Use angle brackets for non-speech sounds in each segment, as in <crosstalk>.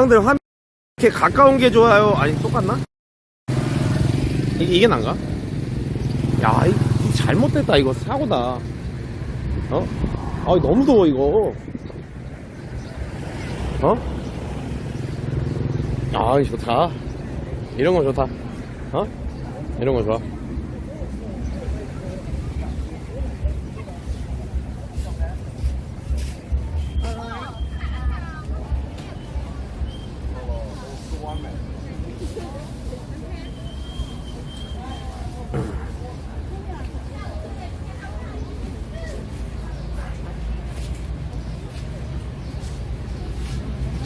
형들 화면 이렇게 가까운 게 좋아요? 아니 똑같나? 이, 이게 난가? 야, 이, 이 잘못됐다 이거 사고다. 어? 아, 너무 더워 이거. 어? 아, 좋다. 이런 거 좋다. 어? 이런 거 좋아.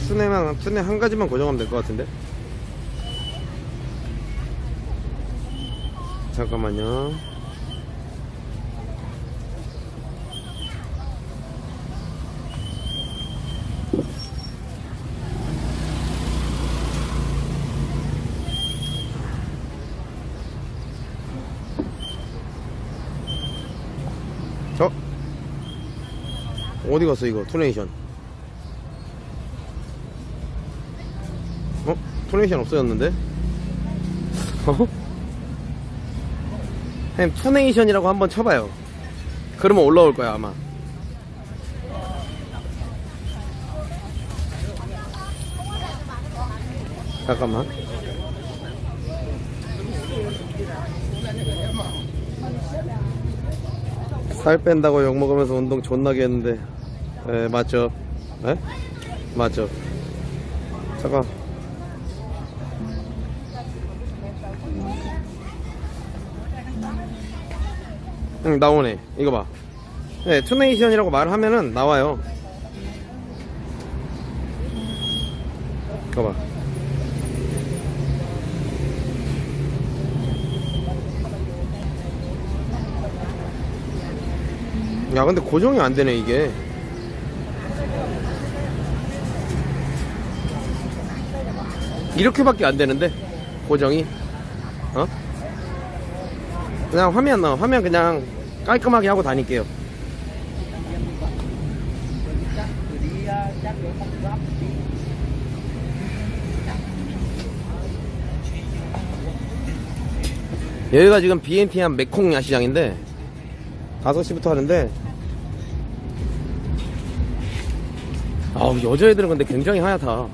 순회만, 순회 한 가지만 고정하면 될 것 같은데? 잠깐만요. 저 어디 갔어 이거 투네이션 어? 투네이션 없어졌는데? 어? 그냥 투네이션이라고 한번 쳐봐요. 그러면 올라올 거야, 아마. 잠깐만. 살 뺀다고 욕 먹으면서 운동 존나게 했는데. 에, 맞죠? 에? 맞죠? 잠깐. 응, 나오네. 이거 봐. 네, 투네이션이라고 말하면은 나와요. 이거 봐. 야, 근데 고정이 안 되네, 이게. 이렇게밖에 안 되는데, 고정이. 어? 그냥 화면 나 화면 그냥 깔끔하게 하고 다닐게요. 여기가 지금 비엔티안 메콩 야시장인데 5시부터 하는데 아우 여자애들은 근데 굉장히 하얗다 어?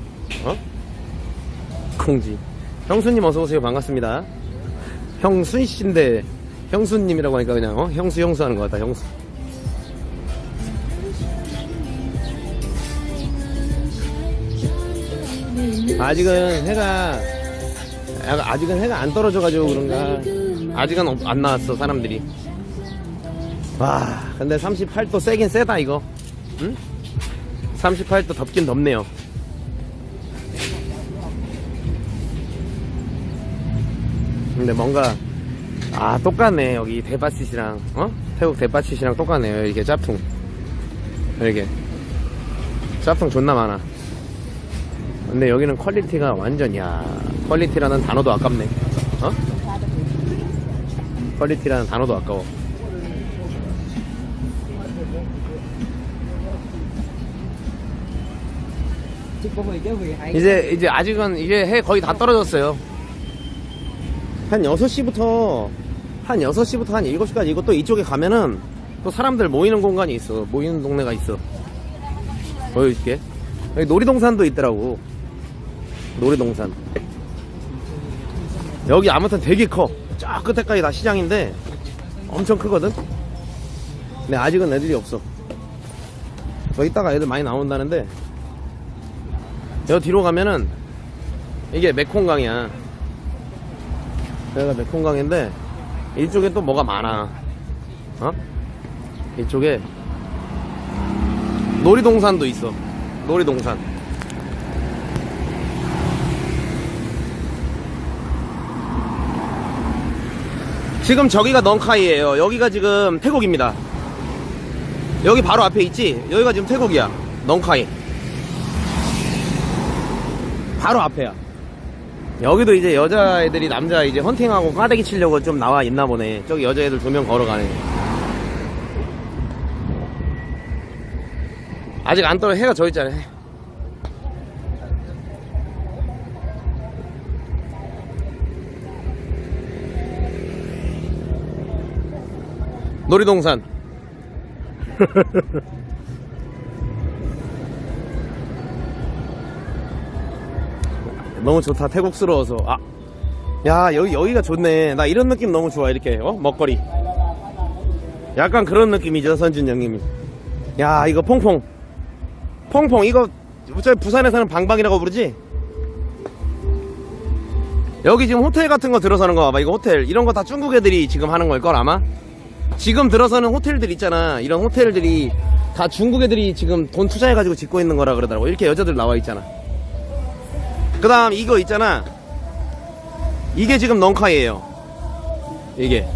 콩지 형수님 어서오세요 반갑습니다 형순씨인데 형수님이라고 하니까 그냥 어? 형수 형수 하는 것 같다 형수. 아직은 해가 약간 아직은 해가 안 떨어져가지고 그런가. 아직은 없- 안 나왔어 사람들이. 와 근데 38도 세긴 세다 이거. 응? 38도 덥긴 덥네요. 근데 뭔가 아 똑같네. 여기 대바치시랑 어? 태국 대바치시랑 똑같네요. 이게 짭퉁. 이렇게 짭퉁 존나 많아. 근데 여기는 퀄리티가 완전 야 퀄리티라는 단어도 아깝네. 어? 퀄리티라는 단어도 아까워. 이제 이제 아직은 이제 해 거의 다 떨어졌어요 한 6시부터 한 6시부터 한 7시까지 이것도 이쪽에 가면은 또 사람들 모이는 공간이 있어. 모이는 동네가 있어. 보여줄게. 여기 놀이동산도 있더라고. 놀이동산. 여기 아무튼 되게 커저 끝에까지 다 시장인데 엄청 크거든? 근데 아직은 애들이 없어. 저 이따가 애들 많이 나온다는데 여기 뒤로 가면은 이게 메콩강이야 여기가 메콩강인데 이쪽에 또 뭐가 많아. 어? 이쪽에 놀이동산도 있어. 놀이동산. 지금 저기가 넝카이에요. 여기가 지금 태국입니다. 여기 바로 앞에 있지? 여기가 지금 태국이야. 넝카이. 바로 앞에야 여기도 이제 여자애들이 남자 이제 헌팅하고 까대기 치려고 좀 나와 있나 보네. 저기 여자애들 조명 걸어가네. 아직 안 떠요 해가 저 있잖아. 놀이동산. <laughs> 너무 좋다. 태국스러워서. 아. 야, 여기, 여기가 좋네. 나 이런 느낌 너무 좋아. 이렇게, 어? 먹거리. 약간 그런 느낌이죠, 선준 형님이. 야, 이거 퐁퐁. 퐁퐁, 이거, 저 부산에서는 방방이라고 부르지? 여기 지금 호텔 같은 거 들어서는 거 봐봐. 이거 호텔. 이런 거 다 중국 애들이 지금 하는 걸걸, 아마? 지금 들어서는 호텔들 있잖아. 이런 호텔들이 다 중국 애들이 지금 돈 투자해가지고 짓고 있는 거라 그러더라고. 이렇게 여자들 나와 있잖아. 그 다음 이거 있잖아. 이게 지금 넝카이에요. 이게.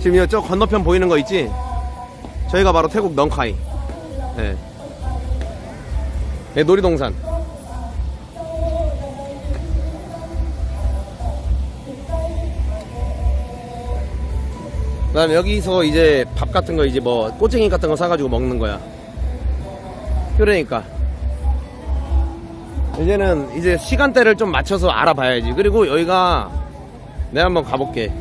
지금 이저 건너편 보이는 거 있지? 저희가 바로 태국 넝카이. 예. 네, 놀이동산. 그 다음에 여기서 이제 밥 같은 거 이제 뭐 꼬챙이 같은 거 사가지고 먹는 거야. 그러니까. 이제는 이제 시간대를 좀 맞춰서 알아봐야지. 그리고 여기가 내가 한번 가볼게.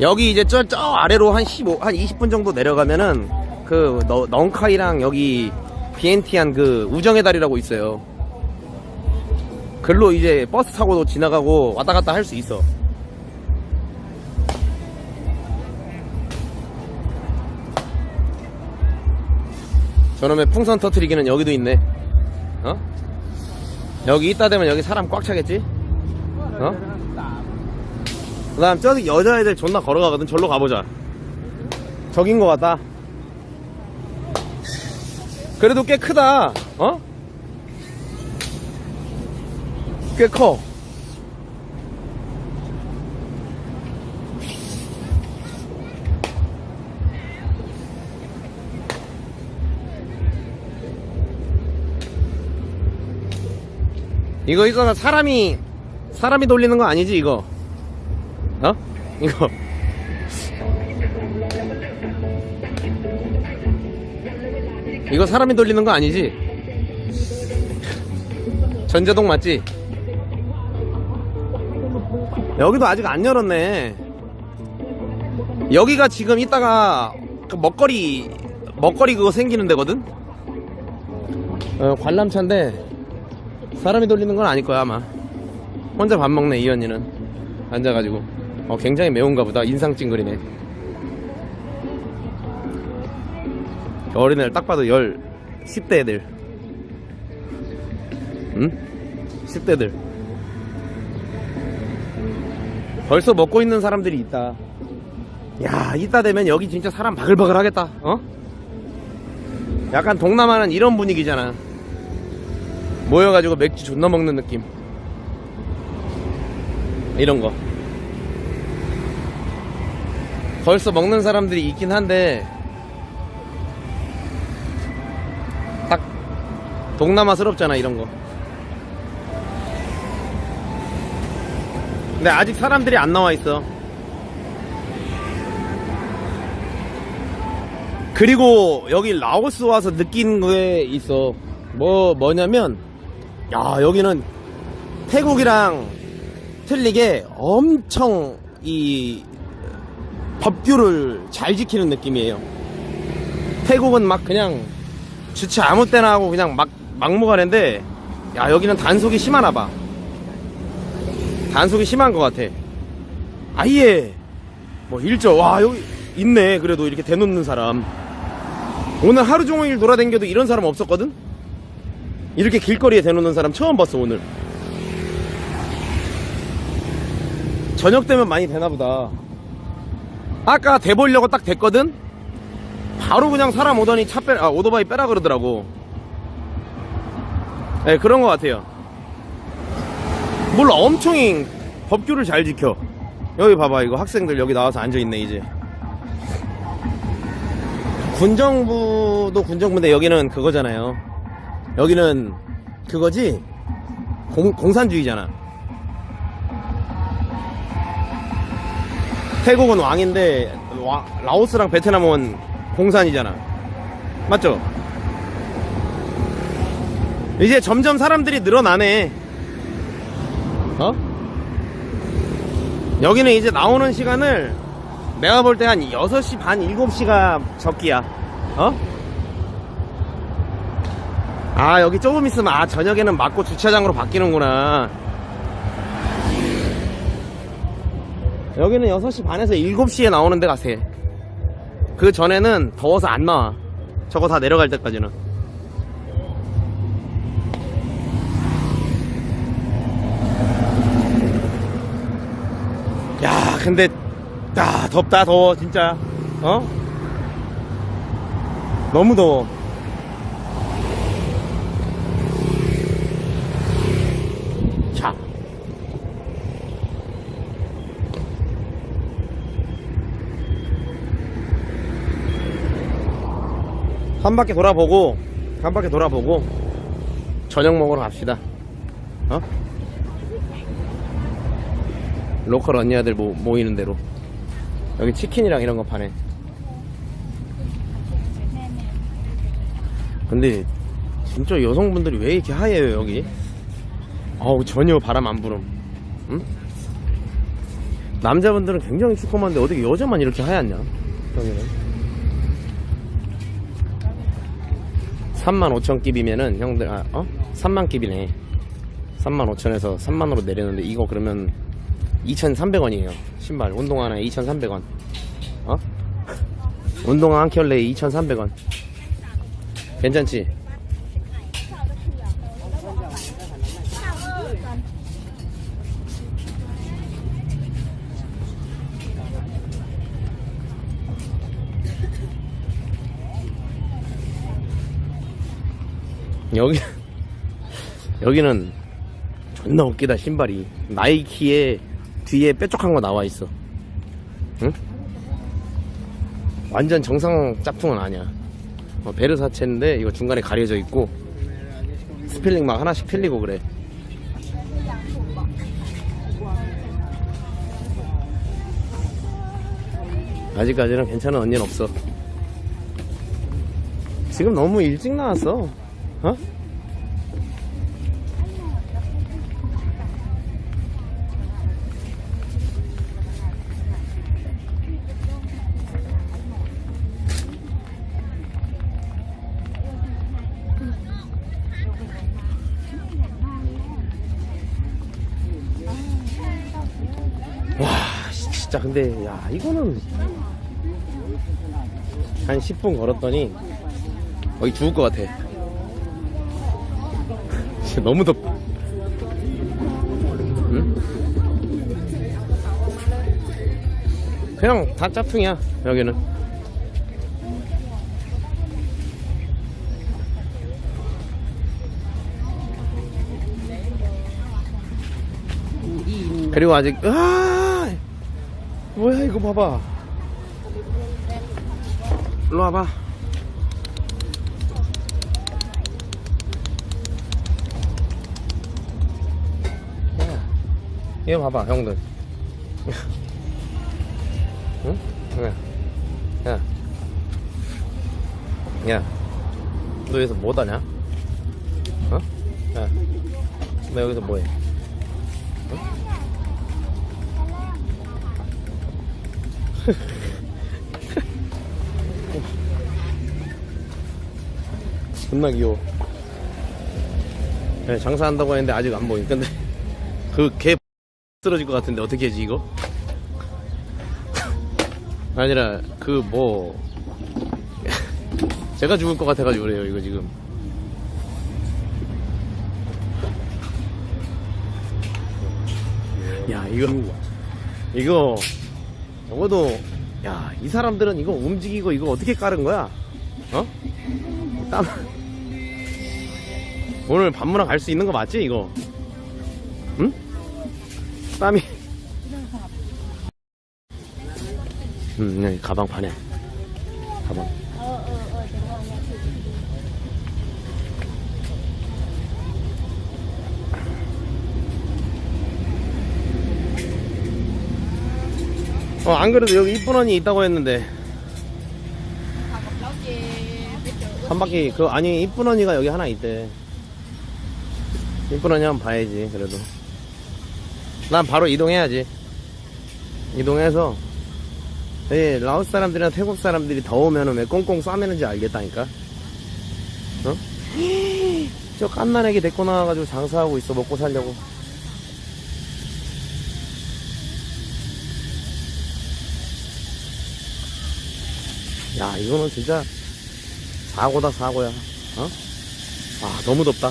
여기 이제 저, 저 아래로 한 15, 한 20분 정도 내려가면은 그 너, 넝카이랑 여기 비엔티안 그 우정의 다리라고 있어요. 글로 이제 버스 타고도 지나가고 왔다 갔다 할 수 있어. 저놈의 풍선 터트리기는 여기도 있네. 어? 여기 있다 되면 여기 사람 꽉 차겠지? 어? 그 다음 저기 여자애들 존나 걸어가거든. 절로 가보자. 저긴 것 같다. 그래도 꽤 크다. 어? 꽤 커. 이거 이거 사람이 사람이 돌리는 거 아니지 이거? 어? 이거 이거 사람이 돌리는 거 아니지? 전자동 맞지? 여기도 아직 안 열었네. 여기가 지금 이따가 그 먹거리 먹거리 그거 생기는 데거든. 어, 관람차인데 사람이 돌리는 건 아닐 거야 아마. 혼자 밥 먹네 이 언니는 앉아가지고. 어, 굉장히 매운가 보다. 인상 찡그리네. 어린애를 딱 봐도 열 10대 애들. 응? 10대들. 벌써 먹고 있는 사람들이 있다. 야, 이따 되면 여기 진짜 사람 바글바글 하겠다. 어? 약간 동남아는 이런 분위기잖아. 모여가지고 맥주 존나 먹는 느낌. 이런 거. 벌써 먹는 사람들이 있긴 한데, 딱 동남아스럽잖아, 이런 거. 근데 아직 사람들이 안 나와 있어. 그리고 여기 라오스 와서 느낀 게 있어. 뭐, 뭐냐면, 야, 여기는 태국이랑 틀리게 엄청 이 법규를 잘 지키는 느낌이에요. 태국은 막 그냥 주체 아무 때나 하고 그냥 막, 막무가내인데, 야, 여기는 단속이 심하나 봐. 단속이 심한 것 같아. 아예 뭐 일저 와 여기 있네. 그래도 이렇게 대놓는 사람. 오늘 하루 종일 돌아다녀도 이런 사람 없었거든. 이렇게 길거리에 대놓는 사람 처음 봤어 오늘. 저녁 되면 많이 되나 보다. 아까 대보려고 딱 됐거든. 바로 그냥 사람 오더니 차 빼, 아 오토바이 빼라 그러더라고. 네 그런 것 같아요. 뭘 엄청 법규를 잘 지켜. 여기 봐봐, 이거 학생들 여기 나와서 앉아있네, 이제. 군정부도 군정부인데 여기는 그거잖아요. 여기는 그거지? 공, 공산주의잖아. 태국은 왕인데, 와- 라오스랑 베트남은 공산이잖아. 맞죠? 이제 점점 사람들이 늘어나네. 어? 여기는 이제 나오는 시간을 내가 볼 때 한 6시 반, 7시가 적기야. 어? 아, 여기 조금 있으면, 아, 저녁에는 막고 주차장으로 바뀌는구나. 여기는 6시 반에서 7시에 나오는 데가 세. 그 전에는 더워서 안 나와. 저거 다 내려갈 때까지는. 야, 근데, 야, 덥다, 더워, 진짜. 어? 너무 더워. 자. 한 바퀴 돌아보고, 한 바퀴 돌아보고, 저녁 먹으러 갑시다. 어? 로컬 언니들 모, 모이는 대로. 여기 치킨이랑 이런 거 파네. 근데 진짜 여성분들이 왜 이렇게 하얘요 여기? 어우 전혀 바람 안 부름. 응? 남자분들은 굉장히 시커먼데 어떻게 여자만 이렇게 하얗냐? 여기는. 3만 5천 끼비면은 형들 아, 어? 3만 끼비네. 3만 5천에서 3만으로 내렸는데 이거 그러면 2,300원이에요. 신발 운동화 하나에 2,300원. 어? 운동화 한 켤레에 2,300원. 괜찮지? 여기 여기는 존나 웃기다 신발이 나이키에 뒤에 뾰족한 거 나와 있어. 응? 완전 정상 짝퉁은 아니야. 어, 베르사체인데 이거 중간에 가려져 있고 스펠링 막 하나씩 틀리고 그래. 아직까지는 괜찮은 언니는 없어. 지금 너무 일찍 나왔어. 어? 와 진짜 근데 야 이거는 한 10분 걸었더니 거의 죽을 것 같아 진짜 <laughs> 너무 덥다 응? 그냥 다 짝퉁이야 여기는. 그리고 아직 아! 뭐야 이거 봐봐. 일로 와봐 이거 봐봐 형들 응? 야, 야, 야, 너 여기서 뭐 하냐? 어? 야, 너 여기서 뭐해? <laughs> 존나 귀여워. 네, 장사한다고 했는데 아직 안 보임. 근데 그 개 쓰러질 것 같은데 어떻게 하지 이거? <laughs> 아니라 그 뭐 <laughs> 제가 죽을 것 같아가지고 그래요 이거 지금. 야 이거 이거 적어도 야 이 사람들은 이거 움직이고 이거 어떻게 깔은 거야? 어? 땀 <laughs> 오늘 밤문화 갈 수 있는 거 맞지 이거? 응? 땀이. 음 여기 가방 파네. 가방. 어 안 그래도 여기 이쁜 언니 있다고 했는데. 한 바퀴 그 아니 이쁜 언니가 여기 하나 있대. 이쁜 언니 한번 봐야지 그래도 난 바로 이동해야지 이동해서 예, 라오스 사람들이나 태국 사람들이 더우면은 왜 꽁꽁 싸매는지 알겠다니까. 어? 저 깐난애기 데리고 나와가지고 장사하고 있어 먹고 살려고. 야 이거는 진짜 사고다 사고야. 어? 아 너무 덥다.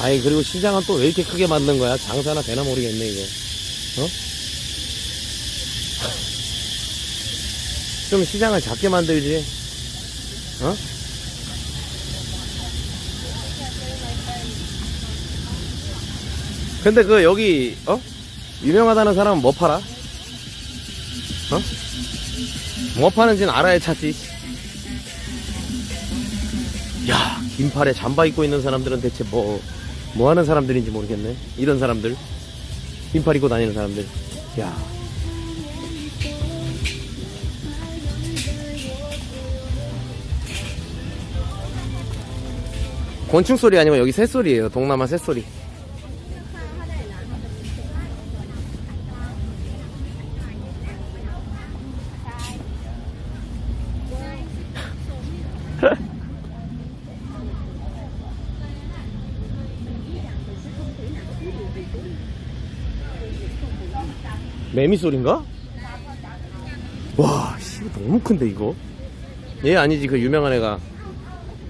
아이 그리고 시장은 또 왜 이렇게 크게 만든 거야? 장사나 되나 모르겠네 이거. 어? 좀 시장을 작게 만들지. 어? 근데 그 여기 어? 유명하다는 사람은 뭐 팔아? 어? 뭐 파는지는 알아야 찾지. 야, 긴팔에 잠바 입고 있는 사람들은 대체 뭐, 뭐 하는 사람들인지 모르겠네. 이런 사람들. 긴팔 입고 다니는 사람들. 야. 곤충 소리 아니고 여기 새소리예요. 동남아 새소리. 매미 소린가? 와, 씨, 너무 큰데 이거. 얘 아니지 그 유명한 애가.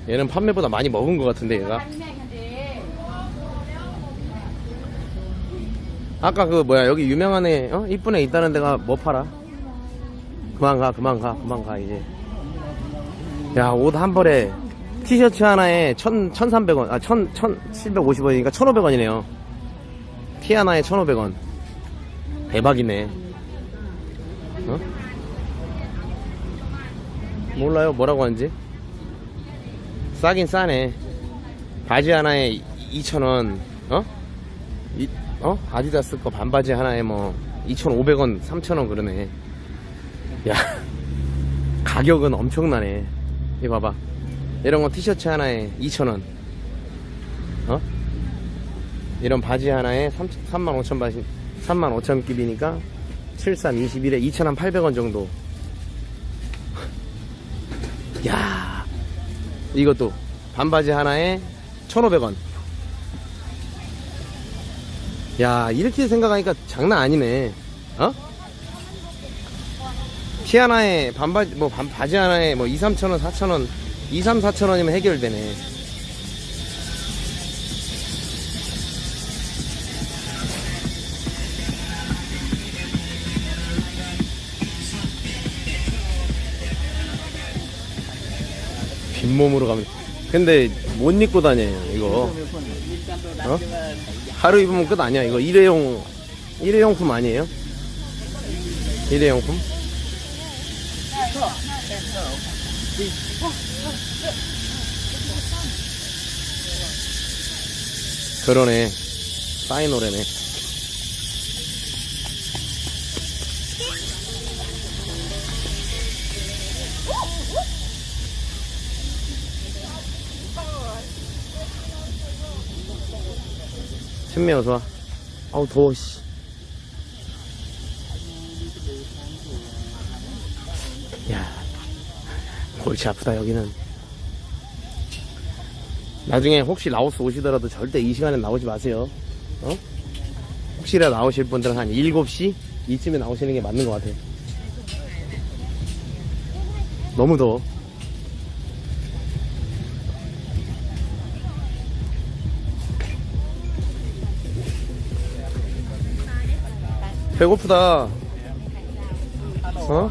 얘는 판매보다 많이 먹은 것 같은데 얘가. 아까 그 뭐야 여기 유명한 애, 어? 이쁜 애 있다는 데가 뭐 팔아? 그만 가, 그만 가, 그만 가 이제. 야, 옷 한 벌에 티셔츠 하나에 천, 천삼백 원, 아, 천, 천, 칠백오십 원이니까 천오백 원이네요. 티 하나에 천오백 원. 대박이네. 어? 몰라요, 뭐라고 하는지? 싸긴 싸네. 바지 하나에 2,000원, 어? 이, 어? 아디다스 거 반바지 하나에 뭐, 2,500원, 3,000원 그러네. 야, <laughs> 가격은 엄청나네. 이거 봐봐. 이런 거 티셔츠 하나에 2,000원. 어? 이런 바지 하나에 3, 3만 5천 바지, 3만 5천 깁이니까 73, 21에 2,800원 정도. <laughs> 야 이것도 반바지 하나에 1,500원. 야, 이렇게 생각하니까 장난 아니네. 어? 티 하나에 반바지, 뭐, 반, 바지 하나에 뭐 2, 3천원, 4천원, 2, 3, 4천원이면 해결되네. 빈몸으로 가면. 근데 못 입고 다녀요, 이거. 어? 하루 입으면 끝 아니야. 이거 일회용, 일회용품 아니에요? 일회용품? 그러네. 싸인 노래네. 천미 어서 와. 아우 더워 씨. 야 골치 아프다 여기는. 나중에 혹시 라오스 오시더라도 절대 이 시간에 나오지 마세요. 어? 혹시라도 나오실 분들은 한 7시 이쯤에 나오시는 게 맞는 것 같아요. 너무 더워. 배고프다. 어?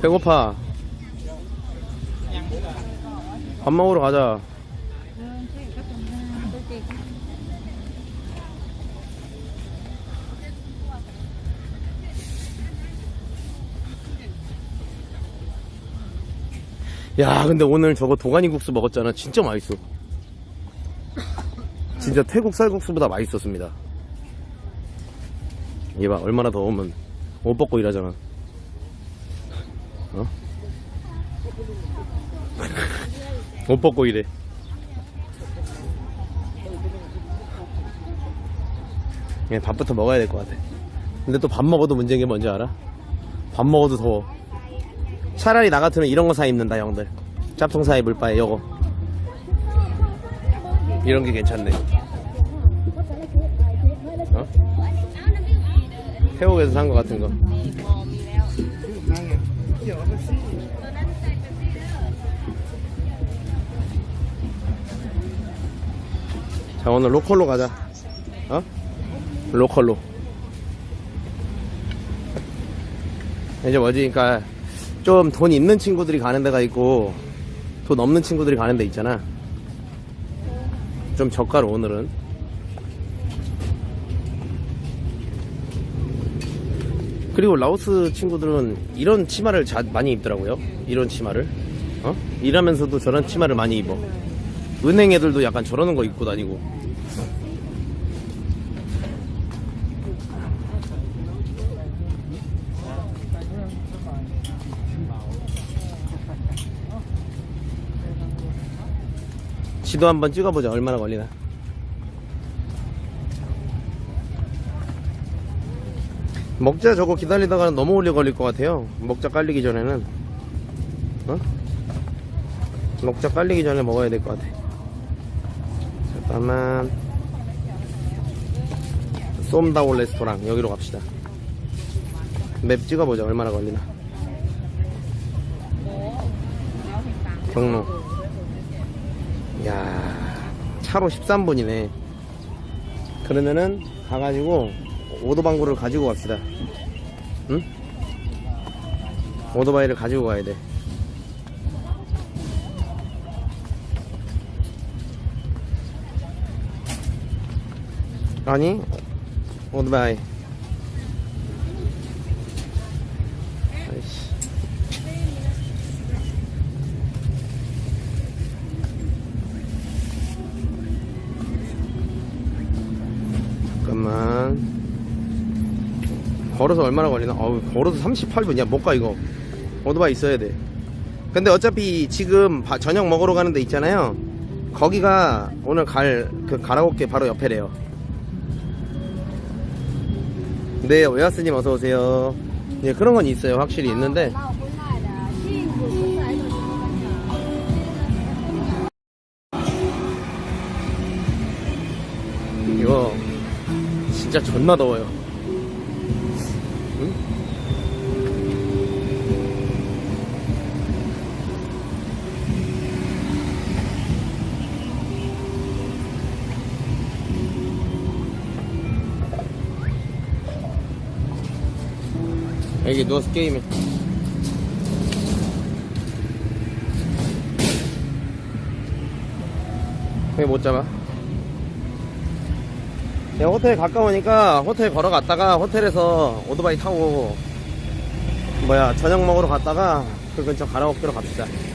배고파. 밥 먹으러 가자. 야, 근데 오늘 저거 도가니 국수 먹었잖아. 진짜 맛있어. 진짜 태국 쌀국수보다 맛있었습니다. 얘 봐, 얼마나 더우면 옷 벗고 일하잖아. 어? <laughs> 옷 벗고 일해. 예, 밥부터 먹어야 될 것 같아. 근데 또 밥 먹어도 문제인 게 뭔지 알아? 밥 먹어도 더워. 차라리 나 같으면 이런 거 사 입는다, 형들. 짭통 사 입을 바에 요거. 이런 게 괜찮네. 태국에서 산 거 같은 거. 자, 오늘 로컬로 가자. 어? 로컬로. 이제 뭐지, 그니까, 좀 돈 있는 친구들이 가는 데가 있고, 돈 없는 친구들이 가는 데 있잖아. 좀 저가로, 오늘은. 그리고 라오스 친구들은 이런 치마를 자, 많이 입더라고요. 이런 치마를. 어? 일하면서도 저런 치마를 많이 입어. 은행 애들도 약간 저러는 거 입고 다니고. 지도 한번 찍어보자. 얼마나 걸리나. 먹자 저거 기다리다가는 너무 오래 걸릴 것 같아요. 먹자 깔리기 전에는. 어? 먹자 깔리기 전에 먹어야 될 것 같아. 잠깐만. 쏨다올 레스토랑 여기로 갑시다. 맵 찍어보자 얼마나 걸리나. 경로. 야 차로 13분이네. 그러면은 가가지고 오토방구를 가지고 갑시다. 응? 오토바이를 가지고 가야 돼. 아니, 오토바이. 걸어서 얼마나 걸리나? 어우, 걸어서 38분이야. 못 가, 이거. 오토바이 있어야 돼. 근데 어차피 지금 바, 저녁 먹으러 가는 데 있잖아요. 거기가 오늘 갈, 그 가라오케 바로 옆에래요. 네, 오야스님 어서오세요. 예, 그런 건 있어요. 확실히 있는데. 이거 진짜 존나 더워요. 응? 여기 누워서 게임해. 왜 못 잡아? 야, 호텔 가까우니까 호텔 걸어갔다가 호텔에서 오토바이 타고 뭐야 저녁 먹으러 갔다가 그 근처 가라오케로 갑시다. 어,